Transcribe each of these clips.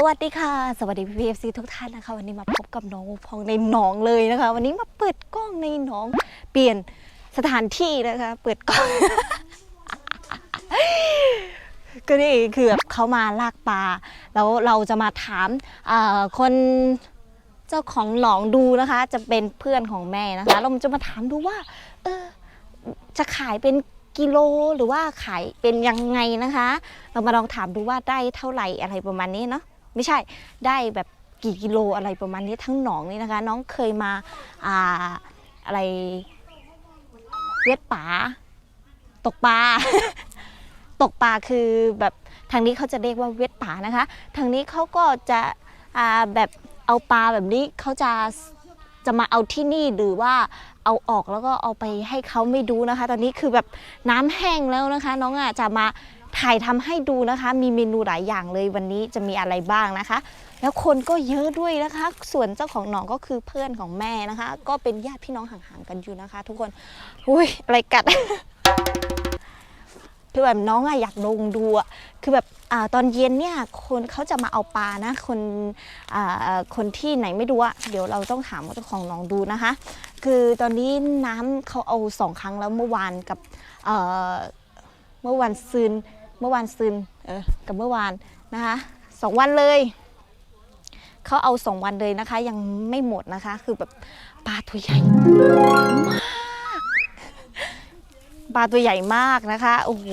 สวัสดีค่ะ สวัสดีพีพีเอฟซีทุกท่านนะคะ วันนี้มาพบกับน้องพองในหนองเลยนะคะ วันนี้มาเปิดกล้องในหนอง เปลี่ยนสถานที่นะคะ เปิดกล้อง ก็นี่คือแบบเขามาลากปลาแล้วเราจะมาถามเอ่อคนเจ้าของหนองดูนะคะ จะเป็นเพื่อนของแม่นะคะ เราจะมาถามดูว่า เออจะขายเป็นกิโลหรือว่าขายเป็นยังไงนะคะ เรามาลองถามดูว่าได้เท่าไหร่อะไรประมาณนี้เนาะ ไม่ใช่ได้แบบกี่กิโลอะไรประมาณนี้ทั้งหนองนี่นะคะ น้องเคยมาอ่าอะไรเวทป่าตกปลาตกปลาคือแบบทางนี้เขาจะเรียกว่าเวทป่านะคะ ทางนี้เขาก็จะอ่าแบบเอาปลาแบบนี้เขาจะจะมาเอาที่นี่หรือว่าเอาออกแล้วก็เอาไปให้เขาไม่ดูนะคะ ตอนนี้คือแบบน้ำแห้งแล้วนะคะ น้องอะจะมา ถ่ายทำให้ดูนะคะ มีเมนูหลายอย่างเลยวันนี้จะมีอะไรบ้างนะคะ แล้วคนก็เยอะด้วยนะคะ ส่วนเจ้าของหนองก็คือเพื่อนของแม่นะคะ ก็เป็นญาติพี่น้องห่างๆกันอยู่นะคะ ทุกคนอุ้ยอะไรกัด คือแบบน้องอะอยากลงดูอะคือแบบอาตอนเย็นเนี่ยคนเขาจะมาเอาปลานะคนอ่าคนที่ไหนไม่รู้อะเดี๋ยวเราต้องถามเจ้าของหน้องดูนะคะ คือตอนนี้น้ำเขาเอาสองครั้งแล้วเมื่อวานกับเอ่อเมื่อวันซืน เมื่อวานซืนเออกับเมื่อวานนะคะสองวันเลยเขาเอาสองวันเลยนะคะ ยังไม่หมดนะคะ คือแบบปลาตัวใหญ่มากปลาตัวใหญ่มากนะคะโอ้โห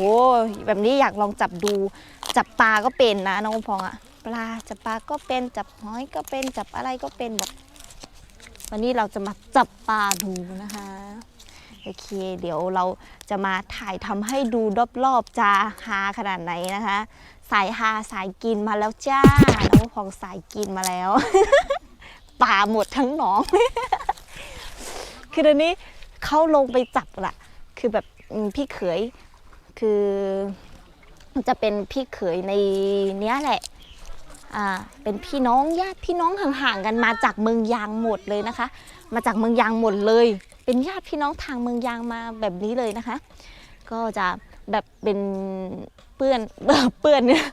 แบบนี้อยากลองจับดู จับปลาก็เป็นนะน้องพองอะปลาจับปลาก็เป็นจับหอยก็เป็นจับอะไรก็เป็นแบบวันนี้เราจะมาจับปลาดูนะคะ โอเค เดี๋ยวเราจะมาถ่ายทำให้ดูรอบๆจะฮาขนาดไหนนะคะ สายฮาสายกินมาแล้วจ้าน้องพองสายกินมาแล้วปลาหมดทั้งหนอง คือเดี๋ยวนี้เขาลงไปจับละคือแบบพี่เขยคือจะเป็นพี่เขยในเนี้ยแหละอ่าเป็นพี่น้องญาติพี่น้องห่างๆกันมาจากเมืองยางหมดเลยนะคะ มาจากเมืองยางหมดเลย เป็นญาติพี่น้องทางเมืองยางมาแบบนี้เลยนะคะ ก็จะแบบเป็นเพื่อนเพื่อนเนี่ย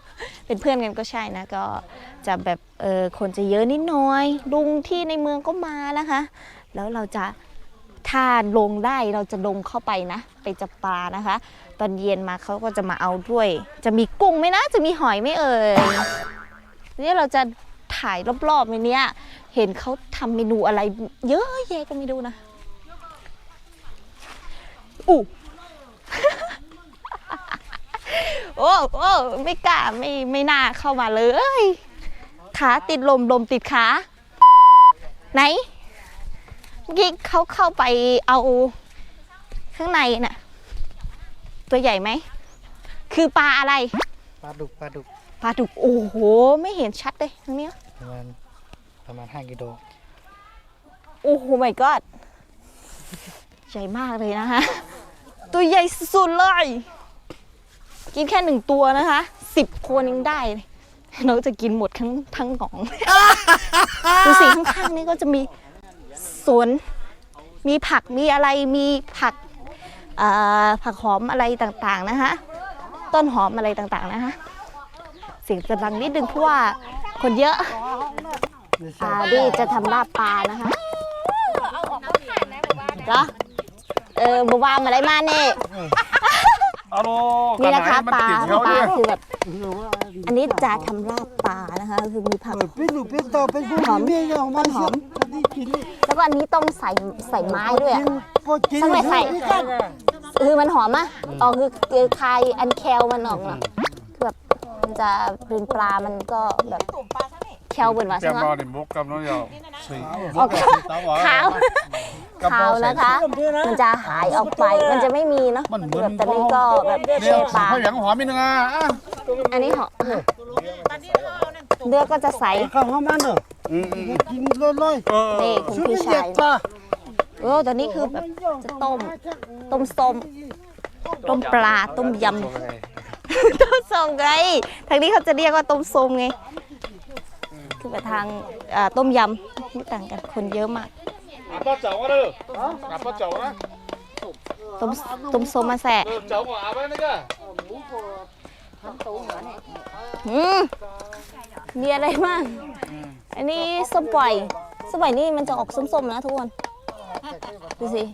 เป็นเพื่อนกันก็ใช่นะก็จะแบบเออคนจะเยอะนิดหน่อยลุงที่ในเมืองก็มานะคะ แล้วเราจะถ้าลงได้เราจะลงเข้าไปนะ ไปจับปลานะคะ ตอนเย็นมาเขาก็จะมาเอาด้วย จะมีกุ้งไหมนะจะมีหอยไหมเอ่ยนี่เราจะถ่ายรอบๆในเนี้ยเห็นเขาทำเมนูอะไร เยอะแยะก็ไม่ดูนะ อู้โอ้โอ้ไม่กล้าไม่ไม่น่าเข้ามาเลยขาติดลมลมติดขาไหนเมื่อกี้เขาเข้าไปเอาข้างในน่ะ ตัวใหญ่ไหม คือปลาอะไร ปลาดุกปลาดุกปลาดุก โอ้โห ไม่เห็นชัดเลยตรงเนี้ยประมาณประมาณ5กิโลโอ้โห my god ใหญ่มากเลยนะคะ ตัวใหญ่สุดๆเลย กินแค่หนึ่งตัวนะคะสิบคนยังได้เลยน้องจะกินหมดทั้งทั้งหนองดูสิข้างๆนี่ก็จะมีสวน มีผักมีอะไรมีผักเอ่อผักหอมอะไรต่างๆนะคะต้นหอมอะไรต่างๆนะคะเสียงจะดังนิดนึงเพราะว่าคนเยอะอ่าดีจะทำลาบปลานะคะก็ เออบัวามาอะไรมาเน่ฮัลโหลนี่นะคะปลาเขาปลาเนี่ยคือแบบอันนี้จะทำลาบปลานะคะคือมีผักเป็นหนูเป็นต่อเป็นผู้หอมเมียของมันหอมนี่กินแล้วก็อันนี้ต้องใส่ใส่ไม้ด้วยอะพอกินต้องไปใส่คือมันหอมอะอ๋อคือคือคายอันแคลมันออกเนาะคือแบบมันจะเป็นปลามันก็แบบแคลเปิดว่าแกใช่ไหมมาดิมกกับน้องยาวสี่ออกขาว คาวนะคะ มันจะหายออกไป มันจะไม่มีเนาะมันเหมือนแบบตอนนี้ก็แบบเรียแช่กปลาข้าวหยังหอมนิดนึงอะอะอันนี้เหรอเลือกก็จะใส ข้าวหอมมันเด้ออืมอืมกินเลยเออนี่คุณชุดพี่เย็ชายดปลาโอ้ตอนนี้คือแบบจะต้ม ต้มส้ม ต้มปลา ต้มยำ ต้มส้มไง ทางนี้เขาจะเรียกว่าต้มส้มไง คือแบบทางอ่าต้มยำไม่ต่างกัน คนเยอะมาก อะป้าเจ้าก็เด้ออะป้าเจ้านะต้มต้มส้มมาแสะเออเจ้าก็อาบไว้นี่ก็อืมมีอะไรบ้างอันนี้ส้มปล่อยส้มปล่อยนี่มันจะออกส้มๆนะทุกคนดูสิ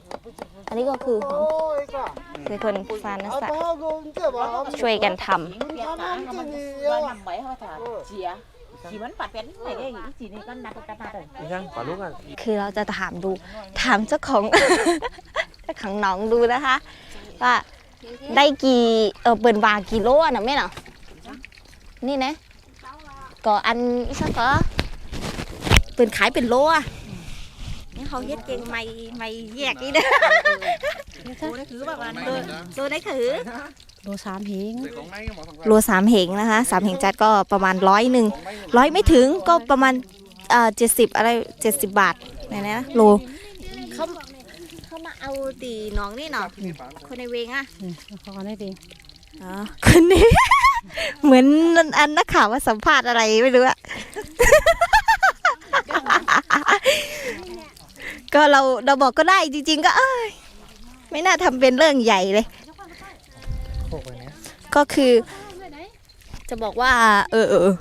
อันนี้ก็คือหอมโอ้ยก็คือคนซานนะเอาสะไปเอาลงเจ้าบ่าวช่วยกันทำทำน้ำจิ้ มนี่ Giờ เอา nằm bẫy hơi thở chìa chỉ vẫn bật bén này cái gì chỉ này con đặt đặt đặt rồi ยังปลาลูกอะคือเราจะถามดูถามเจ้าของเจ้าของหน้องดูนะคะ ว่าได้กี่เออเปิ่นวากี่โลอะนะแม่เนาะนี่นะก็อันอีสักก็เปิ่นขายเป็นโลอะนี่เขาเฮ็ดเก่งไม่ไม่แยกนี่เด้อ cô đấy cứ bảo là ตัวได้คือ โลสามเหงโลสามเหงนะคะสามเหงจัดก็ประมาณร้อยหนึ่งร้อยไม่ถึงก็ประมาณเอ่อเจ็ดสิบอะไรเจ็ดสิบบาทไหนนะโลเขาเขามาเอาตีน้องนี่เนาะคนในเวงอะเขาก็ได้ดีอ๋อคนนี้เหมือนอันนักข่าวว่าสัมภาษณ์อะไรไม่รู้อะก็เราเราบอกก็ได้จริง ๆ ก็เอ้ยไม่น่าทำเป็นเรื่องใหญ่เลย ก็คือจะบอกว่า เออเออ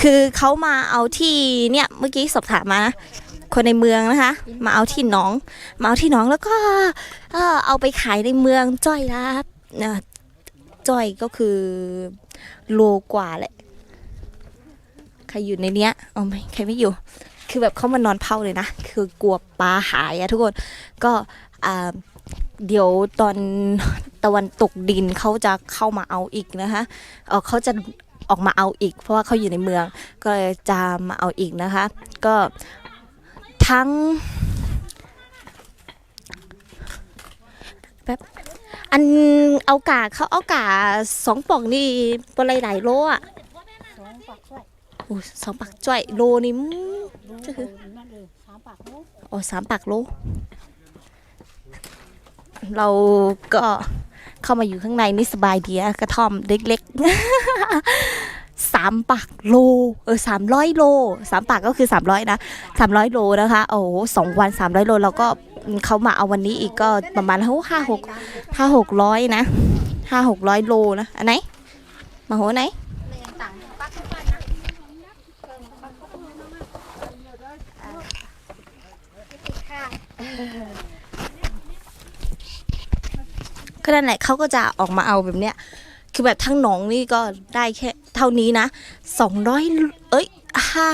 คือเขามาเอาที่เนี่ยเมื่อกี้สอบถามมานะคนในเมืองนะคะ มาเอาที่น้อง มาเอาที่น้องแล้วก็เออเอาไปขายในเมืองจ้อยละเอ่อจ้อยก็คือโลกว่าแหละใครอยู่ในเนี้ยเอาไหมใครไม่อยู่ คือแบบเขามานอนเผาเลยนะ คือกลัวปลาหายอะทุกคนก็อ่า เดี๋ยวตอนตะวันตกดินเขาจะเข้ามาเอาอีกนะคะเออเขาจะออกมาเอาอีก เพราะว่าเขาอยู่ในเมืองก็เลยจะมาเอาอีกนะคะ ก็ทั้งแบบอันเอากาเขาเอากาสองปอกนี่ปลายหลายโลอะโอ้สองปักจ้อยโลนี่อืมจะคือสามปากโล โอ้สามปักโล เราก็เข้ามาอยู่ข้างในนี่สบายดีอะกระท่อมเล็กๆสามปักโลเออสามร้อยโลสามปักก็คือสามร้อยนะสามร้อยโลนะคะโอ้โหสองวันสามร้อยโลเราก็เขามาเอาวันนี้อีกก็ประมาณห้าหกห้าหกร้อยนะห้าหกร้อยโลนะอันไหนมาโหไหน ก็นั่นแหละเขาก็จะออกมาเอาแบบเนี้ย คือแบบทั้งหนองนี่ก็ได้แค่เท่านี้นะสองร้อยเอ้ยห้า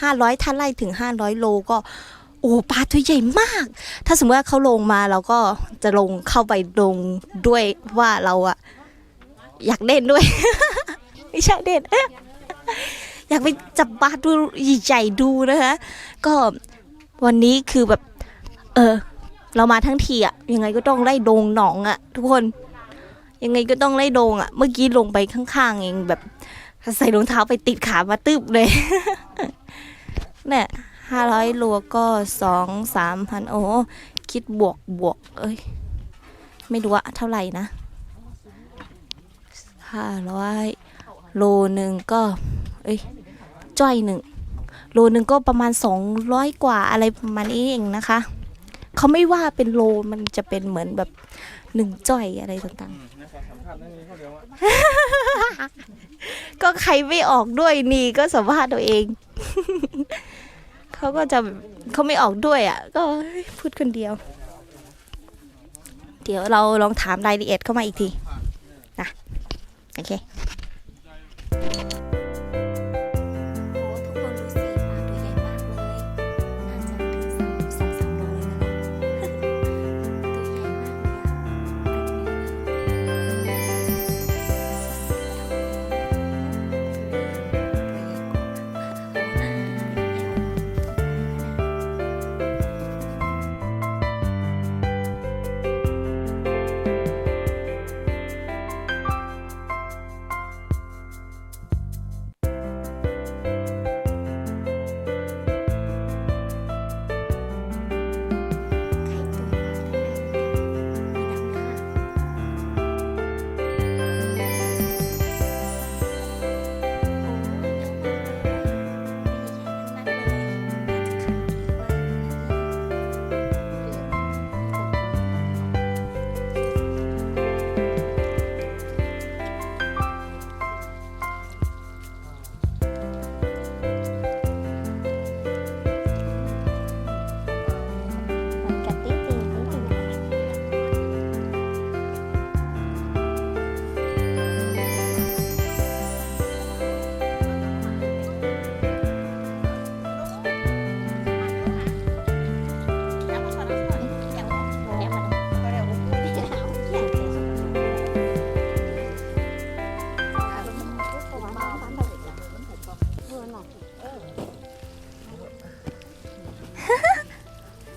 ห้าร้อยถ้าไล่ถึงห้าร้อยโลก็โอ้ปลาตัวใหญ่มาก ถ้าสมมติว่าเขาลงมาเราก็จะลงเข้าไปลงด้วยว่าเราอะอยากเล่นด้วย ไม่ใช่เด่นอยากไปจับปลาดูใหญ่ๆดูนะคะ ก็วันนี้คือแบบ เออ เรามาทั้งทีอะยังไงก็ต้องไล่โดงหนองอะทุกคน ยังไงก็ต้องไล่โดงอะเมื่อกี้ลงไปข้างๆเองแบบใส่รองเท้าไปติดขามาตึบเลยเนี่ยห้าร้อยลัวก็สองสามพันโอ้คิดบวกบวก เอ้ย ไม่รู้อะเท่าไหร่นะห้าร้อยโลหนึ่งก็ เอ้ย จ้อยหนึ่งโลหนึ่งก็ประมาณสองร้อยกว่าอะไรประมาณนี้เองนะคะ เขาไม่ว่าเป็นโลมันจะเป็นเหมือนแบบหนึ่งจ้อยอะไรต่างๆ ก็ใครไม่ออกด้วยนี่ก็สัมภาษณ์ตัวเอง เขาก็จะเขาไม่ออกด้วยอะ ก็พูดคนเดียว เดี๋ยวเราลองถามรายละเอียดเข้ามาอีกทีนะโอเค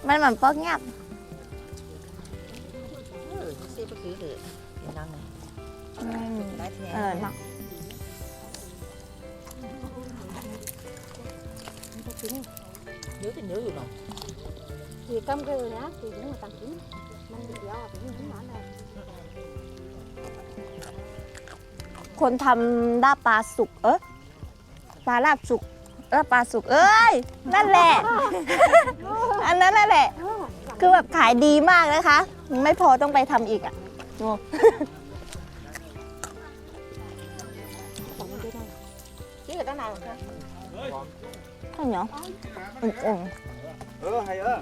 มันเหมือนป๊อกเงียบเออเสียไปคือเถอะเป็นนั่งไงอืมได้แท้เออเนาะเนื้อเป็นเนื้ออยู่เนาะ thì cơm cái rồi đó thì cũng là tầm chín năm mươi giờ thì cũng nói là คนทำลาบปลาสุก เออปลาลาบสุก ลาบปลาสุกเอ้ยนั่นแหละ อันนั้นนั่นแหละ คือแบบขายดีมากนะคะ ไม่พอต้องไปทำอีกอะโง่ chứ người ta nào rồi ข้าวเหนียวอุ่นเออให้เออ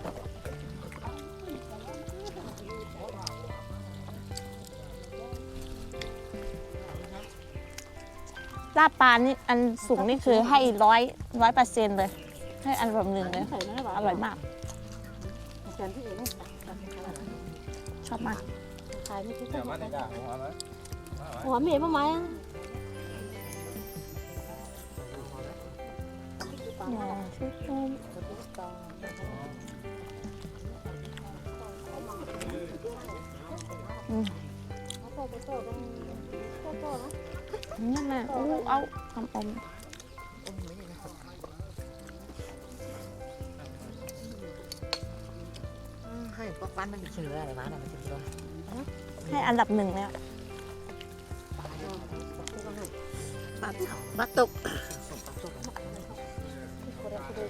ลาบปลานี่อันสุกนี่คือให้ร้อยร้อยเปอร์เซ็นต์เลย ให้อันแบบหนึ่งเลย phải nói อ bảo ร่อยมาก trần cái gì nó ชอบมาก xài như cái อย่ามาได้ด่าหัวเลย ủa mẹ bao mai อ๋อชุดส้ม นั่นแหละอู้เอาทำอม hay có quán nó bị chừng nữa này má này nó chừng rồi ให้อันดับหนึ่งแล้ว bắt bắt tục ที่นี่คือ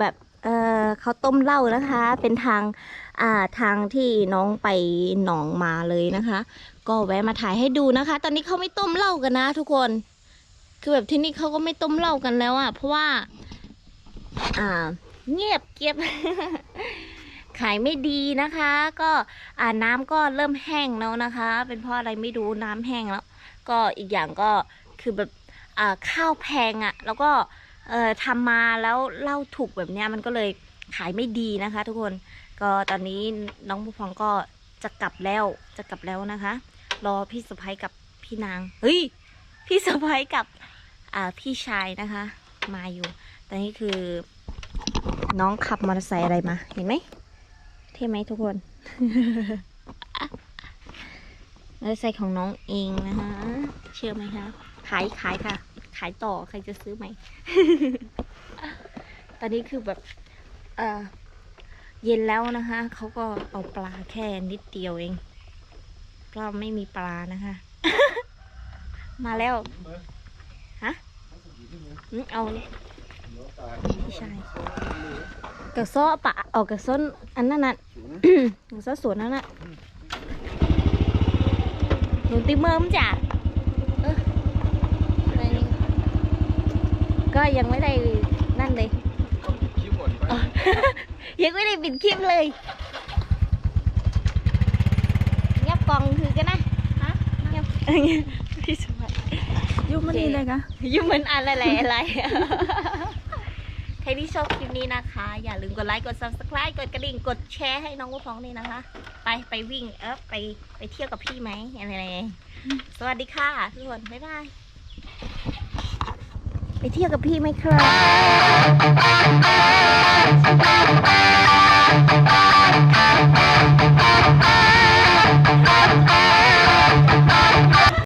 แบบเออเขาต้มเหล้านะคะ เป็นทางอ่าทางที่น้องไปหนองมาเลยนะคะ ก็แวะมาถ่ายให้ดูนะคะ ตอนนี้เขาไม่ต้มเหล้ากันนะ ทุกคน คือแบบที่นี่เขาก็ไม่ต้มเหล้ากันแล้วอะ่ะ เพราะว่า อ่า เงียบเกียบ ขายไม่ดีนะคะ ก็อ่าน้ำก็เริ่มแห้งแล้วนะคะ เป็นเพราะอะไรไม่รู้น้ำแห้งแล้ว ก็อีกอย่างก็คือแบบอ่าข้าวแพงอะ่ะ แล้วก็ เอ่อทำมาแล้วเล่าถูกแบบเนี้ยมันก็เลยขายไม่ดีนะคะ ทุกคนก็ตอนนี้น้องผู้พองก็จะกลับแล้วจะกลับแล้วนะคะ รอพี่สะพ้ยกับพี่นางเฮ้ยพี่สะพ้ยกับอ่าพี่ชายนะคะ มาอยู่ตอนนี้คือ น้องขับมอเตอร์ไซค์อะไรมา เห็นไหมเท่ไหมทุกคนมอเตอร์ไซค์ของน้องเองนะคะ เชื่อไหมคะขายขายค่ะ ขายต่อใครจะซื้อไหม ตอนนี้คือแบบเออเย็นแล้วนะคะ เขาก็เอาปลาแค่นิดเดียวเองเพราะไม่มีปลานะคะ มาแล้ว ฮะเอาเลยพี่ชายกระซ้อปะออกกระซ้นอันนั้นน่ะกระซ้อสวนนั่นน่ะหนูตีเมิมจ้ะเออ ก็ยังไม่ได้นั่นเลยคิดหมดไปยังไม่ได้ปิดคลิปเลยเงียบกล่องคือกันนะฮะเงียบพี่สมัยยุ่งมันนี่เลยกะยุ่งเหมือนอะไรอะไรอะไรใครที่ชอบคลิปนี้นะคะ อย่าลืมกดไลค์กด subscribe กดกระดิ่งกดแชร์ให้น้องกุ๊กฟองนี่นะคะ ไปไปวิ่งเออไปไปเที่ยวกับพี่ไหมอะไรๆสวัสดีค่ะทุกคนบ๊ายบาย ไปเที่ยวกับพี่ไหมครับ Bye.